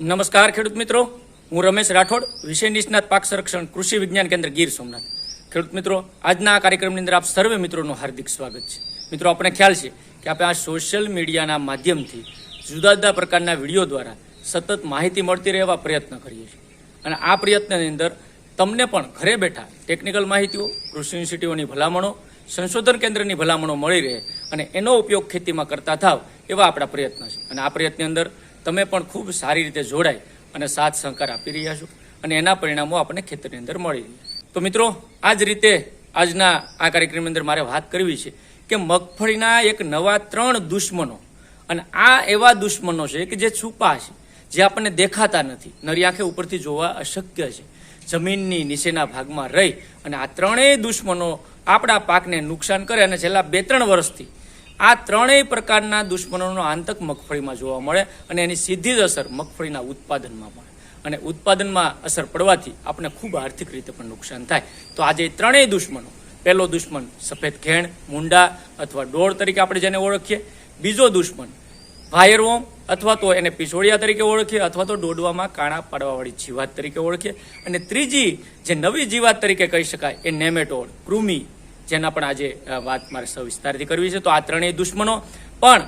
નમસ્કાર, ખેડૂત મિત્રો. હું રમેશ રાઠોડ, વિષય નિષ્ણાત પાક સંરક્ષણ કૃષિ વિજ્ઞાન કેન્દ્ર ગીર સોમનાથ. ખેડૂત મિત્રો, આજના આ કાર્યક્રમની અંદર આપ સર્વે મિત્રોનું હાર્દિક સ્વાગત છે. મિત્રો, આપણે ખ્યાલ છે કે આપણે આ સોશિયલ મીડિયાના માધ્યમથી જુદા જુદા પ્રકારના વીડિયો દ્વારા સતત માહિતી મળતી રહેવા પ્રયત્ન કરીએ છીએ. અને આ પ્રયત્નની અંદર તમને પણ ઘરે બેઠા ટેકનિકલ માહિતીઓ, કૃષિ યુનિવર્સિટીઓની ભલામણો, સંશોધન કેન્દ્રની ભલામણો મળી રહે અને એનો ઉપયોગ ખેતીમાં કરતા થાવ એવા આપણા પ્રયત્ન છે. અને આ પ્રયત્નની અંદર તમે પણ ખૂબ સારી રીતે જોડાય અને સાથ સહકાર આપી રહ્યા છો અને એના પરિણામો આપણને ખેતરની અંદર મળી રહ્યા તો મિત્રો આ જ રીતે આજના આ કાર્યક્રમની અંદર મારે વાત કરવી છે કે મગફળીના એક નવા ત્રણ દુશ્મનો અને આ એવા દુશ્મનો છે કે જે છુપા છે, જે આપણને દેખાતા નથી, નરી આંખે ઉપરથી જોવા અશક્ય છે. જમીનની નીચેના ભાગમાં રહી અને આ ત્રણેય દુશ્મનો આપણા પાકને નુકસાન કરે અને છેલ્લા બે ત્રણ વર્ષથી આ ત્રણેય પ્રકારના દુશ્મનોનો આંતક મગફળીમાં જોવા મળે અને એની સીધી જ અસર મગફળીના ઉત્પાદનમાં મળે. અને ઉત્પાદનમાં અસર પડવાથી આપણે ખૂબ આર્થિક રીતે પણ નુકસાન થાય. તો આજે ત્રણેય દુશ્મનો, પહેલો દુશ્મન સફેદ ખેણ મુંડા અથવા ડોળ તરીકે આપણે જેને ઓળખીએ. બીજો દુશ્મન વાયરવોમ અથવા તો એને પિછોડિયા તરીકે ઓળખીએ અથવા તો ડોડવામાં કાણા પાડવાવાળી જીવાત તરીકે ઓળખીએ. અને ત્રીજી જે નવી જીવાત તરીકે કહી શકાય, એ નેમેટોડ કૃમિ જેના પણ આજે વાત મારે સવિસ્તારથી કરવી છે, તો આ ત્રણેય દુશ્મનો, પણ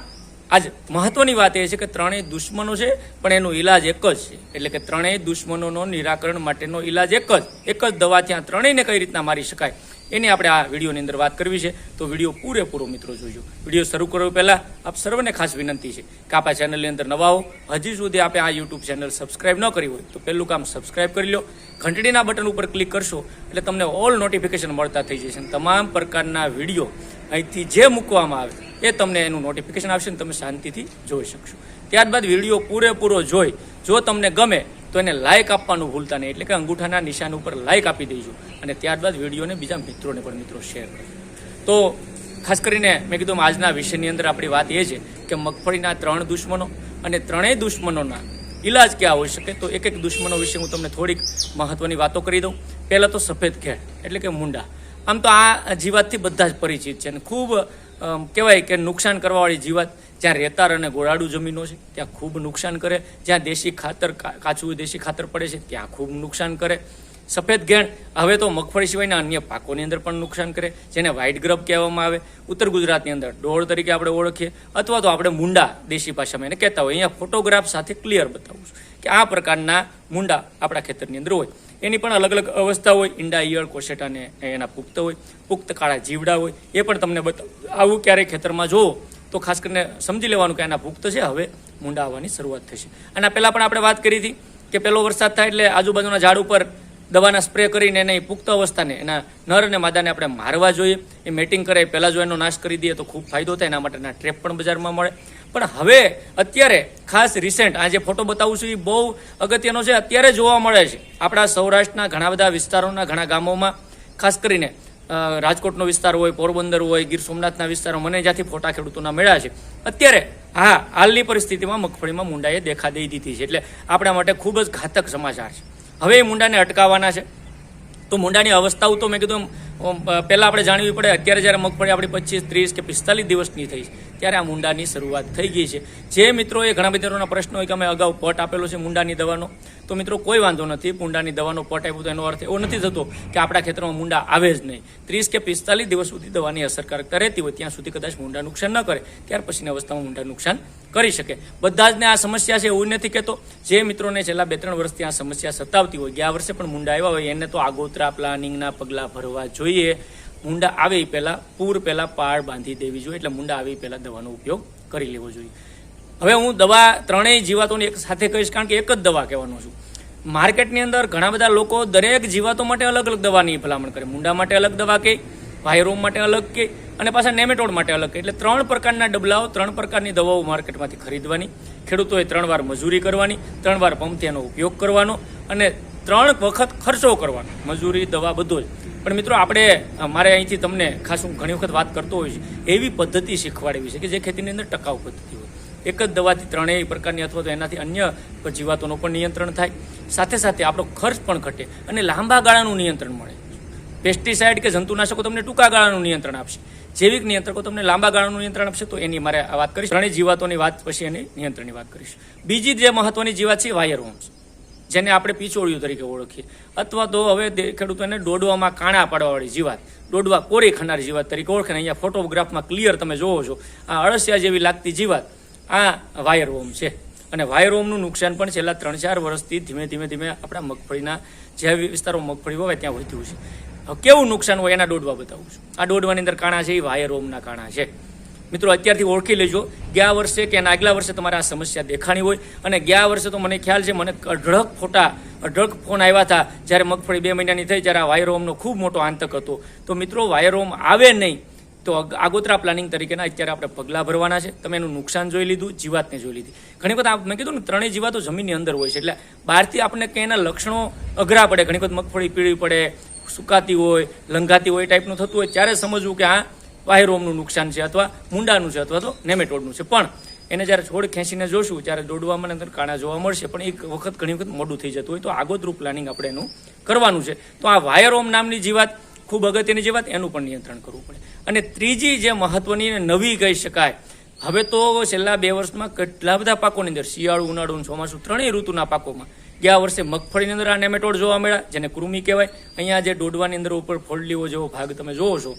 આજ મહત્વની વાત એ છે કે ત્રણેય દુશ્મનો છે, પણ એનો ઈલાજ એક જ છે. એટલે કે ત્રણેય દુશ્મનોનો નિરાકરણ માટેનો ઈલાજ એક જ. એક જ દવાથી આ ત્રણેયને કઈ રીતના મારી શકાય? એની આપણે આ વિડીયોની અંદર વાત કરવી છે. તો વીડિયો પૂરેપૂરો મિત્રો જોજો. વીડિયો શરૂ કરવા પહેલાં આપ સર્વને ખાસ વિનંતી છે કે આપ ચેનલની અંદર નવા હો. હજી સુધી આપણે આ યુટ્યુબ ચેનલ સબસ્ક્રાઈબ ન કરી હોય તો પહેલું કામ સબસ્ક્રાઈબ કરી લો. ઘંટડીના બટન ઉપર ક્લિક કરશો એટલે તમને ઓલ નોટિફિકેશન મળતા થઈ જશે. તમામ પ્રકારના વીડિયો અહીંથી જે મૂકવામાં આવે એ તમને એનું નોટિફિકેશન આવશે ને તમે શાંતિથી જોઈ શકશો. ત્યારબાદ વીડિયો પૂરેપૂરો જોઈ. જો તમને ગમે તો એને લાઇક આપવાનું ભૂલતા નહીં. એટલે કે અંગૂઠાના નિશાન ઉપર લાઇક આપી દેજો. અને ત્યારબાદ વિડીયોને બીજા મિત્રોને પણ મિત્રો શેર કરજો તો ખાસ કરીને મેં કીધું આજના વિષયની અંદર આપણી વાત એ છે કે મગફળીના ત્રણ દુશ્મનો અને ત્રણેય દુશ્મનોના ઈલાજ ક્યાં હોઈ શકે? તો એક એક દુશ્મનો વિશે હું તમને થોડીક મહત્વની વાતો કરી દઉં. પહેલાં તો સફેદ ખેડ એટલે કે મુંડા. આમ તો આ જીવાતથી બધા જ પરિચિત છે અને ખૂબ કહેવાય કે નુકસાન કરવાવાળી જીવાત જ્યાં રેતાર અને ગોળાડુ જમીનો છે, ત્યાં ખૂબ નુકસાન કરે. જ્યાં દેશી ખાતર કાચું દેશી ખાતર પડે છે, ત્યાં ખૂબ નુકસાન કરે. સફેદ ઘેણ હવે તો મગફળી સિવાયના અન્ય પાકોની અંદર પણ નુકસાન કરે, જેને વ્હાઇટ ગ્રબ કહેવામાં આવે. ઉત્તર ગુજરાતની અંદર ડોળ તરીકે આપણે ઓળખીએ, અથવા તો આપણે મુંડા દેશી ભાષામાં એને કહેતા હોય અહીંયા ફોટોગ્રાફ સાથે ક્લિયર બતાવું છું કે આ પ્રકારના મુંડા આપણા ખેતરની અંદર હોય. એની પણ અલગ અલગ અવસ્થા હોય. ઈંડા, ઈયળ કોશેટા ને એના પુખ્ત હોય. પુખ્ત કાળા જીવડા હોય. એ પણ તમને બતાવું આવું ક્યારેય ખેતરમાં જોવો તો ખાસ કરીને સમજી લેવાનું કે આના પુખ્ત છે, હવે મુંડા આવવાની શરૂઆત થશે આના પહેલાં પણ આપણે વાત કરી હતી કે પહેલો વરસાદ થાય એટલે આજુબાજુના ઝાડ ઉપર દવાના સ્પ્રે કરીને એને પુખ્ત અવસ્થાને, એના નર અને માદાને આપણે મારવા જોઈએ. એ મેટિંગ કરે પહેલાં જો એનો નાશ કરી દઈએ તો ખૂબ ફાયદો થાય, એના માટેના ટ્રેપ પણ બજારમાં મળે. પણ હવે અત્યારે ખાસ રિસેન્ટ આ જે ફોટો બતાવું છું એ બહુ અગત્યનો છે, અત્યારે જોવા મળે છે. આપણા સૌરાષ્ટ્રના ઘણા બધા વિસ્તારોના, ઘણા ગામોમાં ખાસ કરીને રાજકોટનો વિસ્તાર હોય, પોરબંદર હોય, ગીર સોમનાથના વિસ્તારો, મને જ્યાંથી ફોટા ખેડૂતોના મળ્યા છે, અત્યારે હા, હાલની પરિસ્થિતિમાં મગફળીમાં મુંડાએ દેખા દઈ દીધી છે. એટલે આપણા માટે ખૂબ જ ઘાતક સમાચાર છે. હવે એ મુંડાને અટકાવવાના છે. તો મુંડાની અવસ્થાઓ તો મેં કીધું પહેલા આપણે જાણવી પડે, અત્યારે જ્યારે મગફળી આપણી પચીસ, ત્રીસ કે પિસ્તાલીસ દિવસની થઈ ત્યારે આ મુંડાની શરૂઆત થઈ ગઈ છે. જે મિત્રોએ ઘણા મિત્રોના પ્રશ્ન હોય કે અમે અગાઉ પટ આપેલો છે મુંડાની દવાનો, તો મિત્રો કોઈ વાંધો નથી, મુંડાની દવાનો પટ આપ્યો તો એનો અર્થ એવો નથી થતો કે આપણા ખેતરમાં મુંડા આવે જ નહીં. ત્રીસ કે પિસ્તાલીસ દિવસ સુધી દવાની અસરકારકતા રહેતી હોય ત્યાં સુધી કદાચ મુંડા નુકસાન ન કરે, ત્યાર પછીની અવસ્થામાં મુંડા નુકસાન કરી શકે. બધા જને આ સમસ્યા છે એવું નથી કહેતો. જે મિત્રોને છેલ્લા બે ત્રણ વર્ષથી આ સમસ્યા સતાવતી હોય, ગયા વર્ષે પણ મુંડા આવ્યા હોય, એને તો આગોતરા પ્લાનિંગના પગલાં ભરવા જોઈએ. મુંડા આવે એ પહેલાં, પૂર પહેલાં પાળ બાંધી દેવી જોઈએ, એટલે મુંડા આવે એ પહેલાં દવાનો ઉપયોગ કરી લેવો જોઈએ. હવે હું દવા ત્રણેય જીવાતોની એક સાથે કહીશ, કારણ કે એક જ દવા કહેવાનો છું. માર્કેટની અંદર ઘણા બધા લોકો દરેક જીવાતો માટે અલગ અલગ દવાની ભલામણ કરે. મુંડા માટે અલગ દવા કે વાયરોમ માટે અલગ કે, અને પાછા નેમેટોડ માટે અલગ એટલે ત્રણ પ્રકારના ડબલાઓ, ત્રણ પ્રકારની દવાઓ માર્કેટમાંથી ખરીદવાની. ખેડૂતોએ ત્રણ વાર મજૂરી કરવાની, ત્રણ વાર પંપથી એનો ઉપયોગ કરવાનો, અને ત્રણ વખત ખર્ચો કરવાનો. મજૂરી, દવા બધો જ. પણ મિત્રો, આપણે મારે અહીંથી તમને ખાસ હું ઘણી વખત વાત કરતો હોય છે, એવી પદ્ધતિ શીખવાડવી છે કે જે ખેતીની અંદર ટકાઉ પદ્ધતિ હોય. એક જ દવાથી ત્રણેય પ્રકારની અથવા તો એનાથી અન્ય જીવાતોનું પણ નિયંત્રણ થાય. સાથે સાથે આપણો ખર્ચ પણ ઘટે અને લાંબા ગાળાનું નિયંત્રણ મળે. પેસ્ટિસાઇડ કે જંતુનાશકો તમને ટૂંકા ગાળાનું નિયંત્રણ આપશે. જૈવિક નિયંત્રકો તમને લાંબા ગાળાનું નિયંત્રણ આપશે, તો એની મારે વાત કરીશ. ત્રણેય જીવાતોની વાત પછી એની નિયંત્રણની વાત કરીશ. બીજી જે મહત્વની જીવાત છે, વાયર હોમ્સ જેને આપણે પીછોડિયું તરીકે ઓળખીએ. અથવા તો હવે ખેડૂતોને ડોડવામાં કાણા પાડવાવાળી જીવાત ડોડવા કોરી ખનાર જીવાત તરીકે ઓળખે અહીંયા ફોટોગ્રાફમાં ક્લિયર તમે જોવો છો. આ અળસિયા જેવી લાગતી જીવાત, આ વાયર હોમ છે. અને વાયર હોમનું નુકસાન પણ છેલ્લા ત્રણ ચાર વર્ષથી ધીમે ધીમે ધીમે આપણા મગફળીના જે વિસ્તારોમાં મગફળી હોય ત્યાં વધ્યું છે. કેવું નુકસાન હોય એના ડોડવા બતાવું છું. આ ડોડવાની અંદર કાણા છે, એ વાયર હોમના કાણા છે. મિત્રો, અત્યારથી ઓળખી લેજો, ગયા વર્ષે કે એના આગલા વર્ષે તમારે આ સમસ્યા દેખાણી હોય. અને ગયા વર્ષે તો મને ખ્યાલ છે, મને અઢળક ફોટા, અઢળક ફોન આવ્યા હતા, જ્યારે મગફળી બે મહિનાની થઈ, જ્યારે આ વાયરોમનો ખૂબ મોટો આંતક હતો. તો મિત્રો, વાયરોમ આવે નહીં, તો આગોતરા પ્લાનિંગ તરીકેના અત્યારે આપણે પગલાં ભરવાના છે. તમે એનું નુકસાન જોઈ લીધું, જીવાતને જોઈ લીધી. ઘણી વખત મેં કીધું ને, ત્રણેય જીવાતો જમીનની અંદર હોય છે. એટલે બહારથી આપણને કંઈ એના લક્ષણો અઘરા પડે. ઘણી વખત મગફળી પીળી પડે, સુકાતી હોય લંઘાતી હોય ટાઈપનું થતું હોય. ત્યારે સમજવું કે આ વાયરોમનું નુકસાન છે અથવા મુંડાનું છે અથવા તો નેમેટોડનું છે. પણ એને જ્યારે છોડ ખેંચીને જોશું, ત્યારે દોડવામાં અંદર કાણા જોવા મળશે, પણ એક વખત ઘણી વખત મોડું થઈ જતું હોય તો આગોતરું પ્લાનિંગ આપણે એનું કરવાનું છે. તો આ વાયરોમ નામની જીવાત ખૂબ અગત્યની જીવાત એનું પણ નિયંત્રણ કરવું પડે. અને ત્રીજી જે મહત્વની અને નવી કહી શકાય, હવે તો છેલ્લા બે વર્ષમાં કેટલા બધા પાકોની અંદર, શિયાળુ, ઉનાળુ ચોમાસું ત્રણેય ઋતુના પાકોમાં ગયા વર્ષે મગફળીની અંદર આ નેમેટોડ જોવા મળ્યા, જેને કૃમિ કહેવાય. અહીંયા જે દોડવાની અંદર ઉપર ફોડલીઓ જેવો ભાગ તમે જોવો છો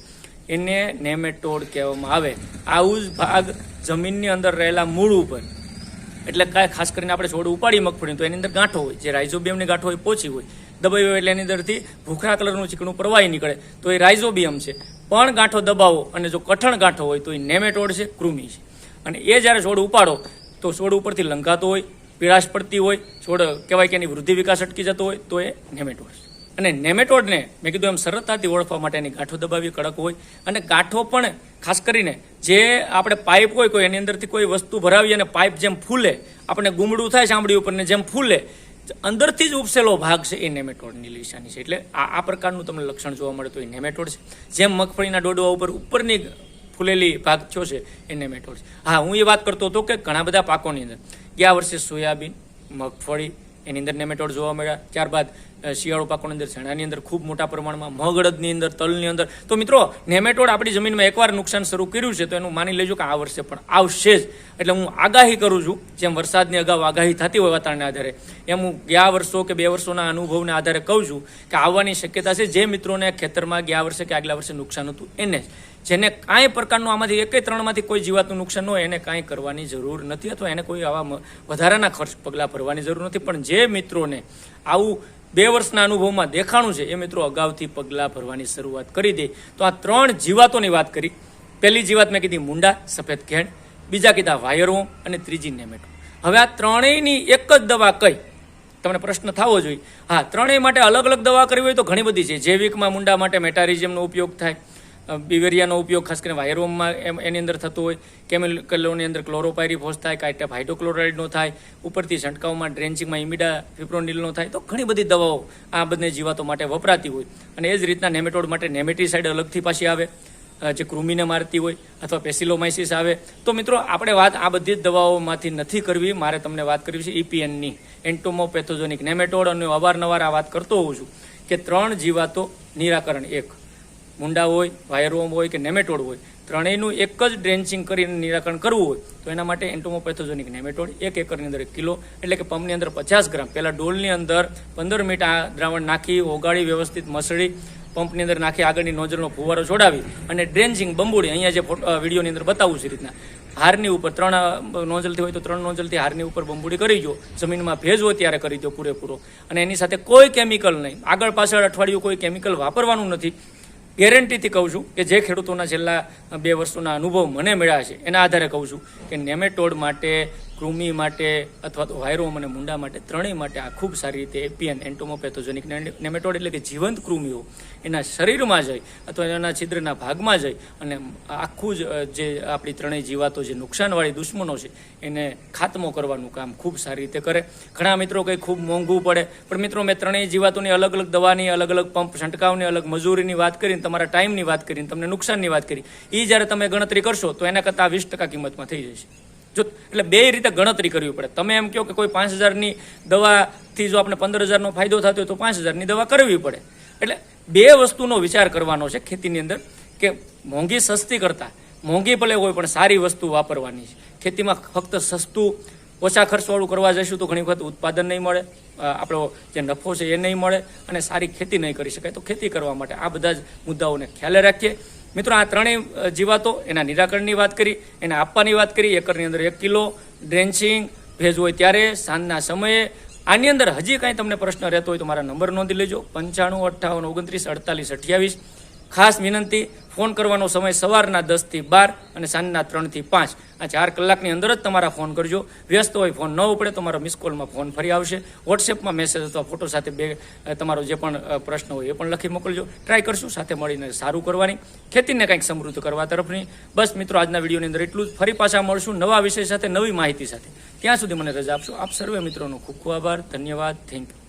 એને નેમેટોડ કહેવામાં આવે. આવું જ ભાગ જમીનની અંદર રહેલા મૂળ ઉપર. એટલે કાંઈ ખાસ કરીને આપણે છોડ ઉપાડી મગફળી તો એની અંદર ગાંઠો હોય. જે રાઇઝોબિયમની ગાંઠો હોય પોચી હોય. દબાઈ હોય એટલે એની અંદરથી ભૂખરા કલરનું ચીકણું પ્રવાહી નીકળે. તો એ રાઇઝોબિયમ છે. પણ ગાંઠો દબાવો અને જો કઠણ ગાંઠો હોય તો એ નેમેટોડ છે, કૃમિ છે. અને એ જ્યારે છોડ ઉપાડો, તો છોડ ઉપરથી લંઘાતો હોય, પીળાશ પડતી હોય, છોડ કહેવાય કે એની વૃદ્ધિ વિકાસ અટકી જતો હોય, તો એ નેમેટોડ છે. અને નેમેટોડને મેં કીધું એમ સરળતાથી ઓળખવા માટે એની ગાંઠો દબાવી, કડક હોય. અને ગાંઠો પણ ખાસ કરીને જે આપણે પાઇપ હોય, કોઈ એની અંદરથી કોઈ વસ્તુ ભરાવી અને પાઇપ જેમ ફૂલે આપણે ગુમડું થાય ચામડી ઉપર ને જેમ ફૂલે, અંદરથી જ ઉપસેલો ભાગ છે એ નેમેટોડની નિશાની છે. એટલે આ આ પ્રકારનું તમને લક્ષણ જોવા મળે તો એ નેમેટોડ છે. જેમ મગફળીના ડોડવા ઉપર ઉપરની ફૂલેલી ભાગ થયો છે, એ નેમેટોડ છે. હા, હું એ વાત કરતો હતો કે ઘણા બધા પાકોની અંદર. ગયા વર્ષે સોયાબીન, મગફળી, એની અંદર નેમેટોડ જોવા મળ્યા. ત્યારબાદ શિયાળુ પાકોની અંદર ચણાની અંદર, ખૂબ મોટા પ્રમાણમાં મગ અંદર, તલની અંદર. તો મિત્રો, નેમેટોડ આપણી જમીનમાં એકવાર નુકસાન શરૂ કર્યું છે, તો એનું માની લેજો કે આ વર્ષે પણ આવશે જ. એટલે હું આગાહી કરું છું, જેમ વરસાદની અગાઉ આગાહી થતી હોય વાતાવરણના આધારે, એમ હું ગયા વર્ષો કે બે વર્ષોના અનુભવને આધારે કહું છું કે આવવાની શક્યતા છે, જે મિત્રોને ખેતરમાં ગયા વર્ષે કે આગલા વર્ષે નુકસાન હતું, એને જેને કાંઈ પ્રકારનું આમાંથી એકે ત્રણમાંથી કોઈ જીવાતનું નુકસાન ન હોય, એને કાંઈ કરવાની જરૂર નથી, અથવા એને કોઈ આવા વધારાના ખર્ચ પગલાં ભરવાની જરૂર નથી. પણ જે મિત્રોને આવું બે વર્ષના અનુભવમાં દેખાણું છે. એ મિત્રો અગાઉથી પગલાં ભરવાની શરૂઆત કરી દે. તો આ ત્રણ જીવાતોની વાત કરી. પહેલી જીવાત મેં કીધી મુંડા, સફેદ ઘેડ બીજા કીધા વાયરો અને ત્રીજી નેમેટો. હવે આ ત્રણેયની એક જ દવા કઈ? તમને પ્રશ્ન થવો જોઈએ. હા, ત્રણેય માટે અલગ અલગ દવા કરવી હોય તો ઘણી બધી છે. જૈવિકમાં મુંડા માટે મેટારિઝમનો ઉપયોગ થાય. બિવેરિયાનો ઉપયોગ ખાસ કરીને વાયરોમમાં એની અંદર થતો હોય. કેમિકલોની અંદર ક્લોરોપાયરીફોસ થાય, કાંઈ હાઇડ્રોક્લોરાઇડનો થાય, ઉપરથી છંટકાવમાં, ડ્રેન્ચિંગમાં ઇમિડા ફિપ્રોનિલનો થાય, તો ઘણી બધી દવાઓ આ બંને જીવાતો માટે વપરાતી હોય. અને એ જ રીતના નેમેટોડ માટે નેમેટીસાઇડ અલગથી પાછી આવે જે કૃમિને મારતી હોય અથવા પેસિલોમાઇસિસ આવે. તો મિત્રો, આપણે વાત આ બધી જ દવાઓમાંથી નથી કરવી. મારે તમને વાત કરવી છે ઇપીએનની એન્ટોમોપેથોજોનિક નેમેટોડ. અને અવારનવાર આ વાત કરતો હોઉં છું કે ત્રણ જીવાતો નિરાકરણ એક. મુંડા હોય વાયરવોમ હોય કે નેમેટોડ હોય, ત્રણેયનું એક જ ડ્રેન્ચિંગ કરીને નિરાકરણ કરવું હોય, તો એના માટે એન્ટોમોપેથોજોનિક નેમેટોડ એક એકરની અંદર એક કિલો, એટલે કે પંપની અંદર પચાસ ગ્રામ. પહેલાં ડોલની અંદર પંદર મિનિટ આ દ્રાવણ નાખી, ઓગાળી, વ્યવસ્થિત મસળી, પંપની અંદર નાખી, આગળની નોઝલનો ફુવારો છોડાવી અને ડ્રેન્ચિંગ બંબુડી, અહીંયા જે વિડીયોની અંદર બતાવું છે રીતના. હારની ઉપર ત્રણ નોઝલથી હોય તો ત્રણ નોઝલથી હારની ઉપર બંબુડી કરી દો જમીનમાં ભેજ હોય ત્યારે કરી દો પૂરેપૂરો. અને એની સાથે કોઈ કેમિકલ નહીં. આગળ પાછળ અઠવાડિયું કોઈ કેમિકલ વાપરવાનું નથી. ગેરંટીથી કહું છું કે જે ખેડૂતોના છેલ્લા બે વર્ષોના અનુભવ મને મળ્યા છે, એના આધારે કહું છું કે નેમેટોડ માટે કૃમિ માટે અથવા તો વાયરોમ અને મુંડા માટે ત્રણેય માટે આ ખૂબ સારી રીતે એપીએન એન્ટોમોપેથોજેનિક નેમેટોડ એટલે કે જીવંત કૃમિઓ, એના શરીરમાં જઈ અથવા એના છિદ્રના ભાગમાં જઈ અને આખું જ જે આપણી ત્રણેય જીવાતો જે નુકસાનવાળી દુશ્મનો છે, એને ખાતમો કરવાનું કામ ખૂબ સારી રીતે કરે. ઘણા મિત્રો કંઈ ખૂબ મોંઘું પડે, પણ મિત્રો મેં ત્રણેય જીવાતોની અલગ અલગ દવાની, અલગ અલગ પંપ છંટકાવની, અલગ મજૂરીની વાત કરીને તમારા ટાઈમની વાત કરીને તમને નુકસાનની વાત કરી એ જ્યારે તમે ગણતરી કરશો તો એના કરતાં વીસ ટકા કિંમતમાં થઈ જશે. જો એટલે બે રીતે ગણતરી કરવી પડે. તમે એમ કહો કે કોઈ પાંચ હજારની દવાથી જો આપણે પંદર હજારનો ફાયદો થતો હોય તો પાંચ હજારની દવા કરવી પડે. એટલે બે વસ્તુનો વિચાર કરવાનો છે ખેતીની અંદર કે મોંઘી સસ્તી કરતા, મોંઘી ભલે હોય પણ સારી વસ્તુ વાપરવાની છે. ખેતીમાં ફક્ત સસ્તું ઓછા ખર્ચવાળું કરવા જઈશું તો ઘણી વખત ઉત્પાદન નહીં મળે આપણો જે નફો છે એ નહીં મળે અને સારી ખેતી નહીં કરી શકાય. તો ખેતી કરવા માટે આ બધા જ મુદ્દાઓને ખ્યાલે રાખીએ. મિત્રો, આ ત્રણેય જીવાતો, એના નિરાકરણની વાત કરી, એને આપવાની વાત કરી, એકરની અંદર એક કિલો ડ્રેન્સિંગ ભેજ હોય ત્યારે, સાંજના સમયે, આની અંદર હજી કાંઈ તમને પ્રશ્ન રહેતો હોય તો મારા નંબર નોંધી લેજો, પંચાણું, અઠ્ઠાવન, ઓગણત્રીસ, અડતાલીસ, અઠ્યાવીસ. ખાસ વિનંતી, ફોન કરવાનો સમય સવારના દસથી બાર અને સાંજના ત્રણથી પાંચ. આ ચાર કલાકની અંદર જ તમારા ફોન કરજો. વ્યસ્ત હોય, ફોન ન ઉપડે, તમારો મારા મિસ કોલમાં ફોન ફરી આવશે. વોટ્સએપમાં મેસેજ અથવા ફોટો સાથે બે તમારો જે પણ પ્રશ્ન હોય એ પણ લખી મોકલજો. ટ્રાય કરશું, સાથે મળીને સારું કરવાની. ખેતીને કંઈક સમૃદ્ધ કરવા તરફની. બસ મિત્રો, આજના વિડીયોની અંદર એટલું જ. ફરી પાછા મળશું નવા વિષય સાથે, નવી માહિતી સાથે. ત્યાં સુધી મને રજા આપશો. આપ સર્વે મિત્રોનો ખૂબ ખૂબ આભાર. ધન્યવાદ. Thank you.